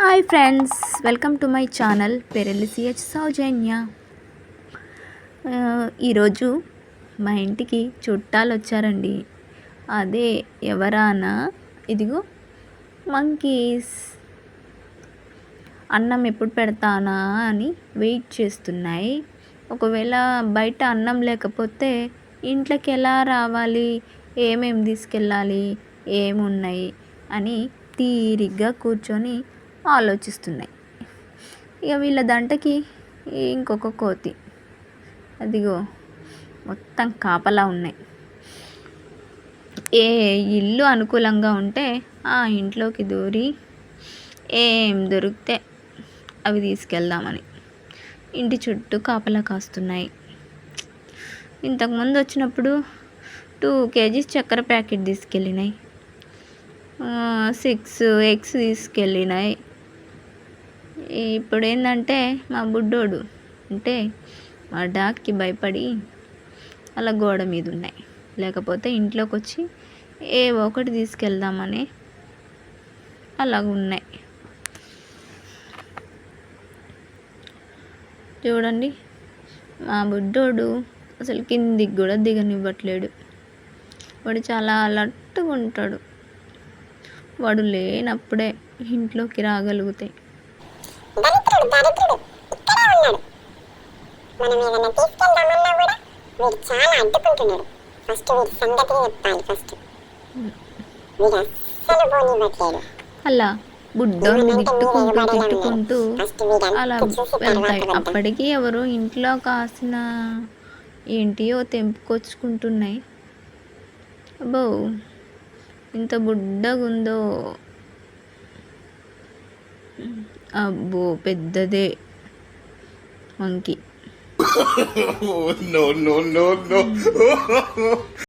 Hi friends welcome to my channel. Perelli CH Sowjanya. ఈరోజు మా ఇంటికి చుట్టాలు వచ్చారండి. అదే ఎవరానా? ఇదిగో మంకీస్. అన్నం ఎప్పుడు పెడతానా అని వెయిట్ చేస్తున్నాయి. ఒకవేళ బయట అన్నం లేకపోతే ఇంట్లోకి ఎలా రావాలి? ఏమేమి తీసుకెళ్ళాలి? ఏమున్నాయి? అని తీరిగ్గా కూర్చొని ఆలోచిస్తున్నాయి. ఇక వీళ్ళ దంటకి ఇంకొక కోతి. అదిగో మొత్తం కాపలా ఉన్నాయి. ఏ ఇల్లు అనుకూలంగా ఉంటే ఆ ఇంట్లోకి దూరి ఏం దొరికితే అవి తీసుకెళ్దామని. ఇంటి చుట్టూ కాపలా కాస్తున్నాయి. ఇంతకుముందు వచ్చినప్పుడు టూ కేజీస్ చక్కెర ప్యాకెట్ తీసుకెళ్ళినాయి. సిక్స్ ఎగ్స్ తీసుకెళ్ళినాయి. ఇప్పుడు ఏంటంటే మా బుడ్డోడు అంటే మా డాగ్కి భయపడి అలా గోడ మీద ఉన్నాయి లేకపోతే ఇంట్లోకి వచ్చి ఏ ఒకటి తీసుకెళ్దామని అలాగ ఉన్నాయి. చూడండి మా బుడ్డోడు అసలు కిందికి కూడా దిగనివ్వట్లేడు. వాడు చాలా అలర్ట్గా ఉంటాడు. వాడు లేనప్పుడే ఇంట్లోకి రాగలుగుతాయి. దరిద్రుడు దరిద్రుడు. ఇక్కడే ఉన్నాడు. మనం ఏదైనా తీసుకెళ్దామన్నా కూడా వీడు చాలా అడ్డుకుంటున్నాడు. ఫస్ట్ వీడి సంగతి చెప్పాలి ఫస్ట్. వీడు అస్సలు పోనివ్వట్లేదు. అలా బుడ్డోని తిట్టుకుంటూ తిట్టుకుంటూ అలా వెళ్తాయి అప్పటికి ఎవరు ఇంట్లో కాసిన ఏంటియో తెంపుకొచ్చుకుంటున్నాయి. అబ్బో ఇంత బుడ్డగుందో. అబ్బో పెద్దదే. మంకీ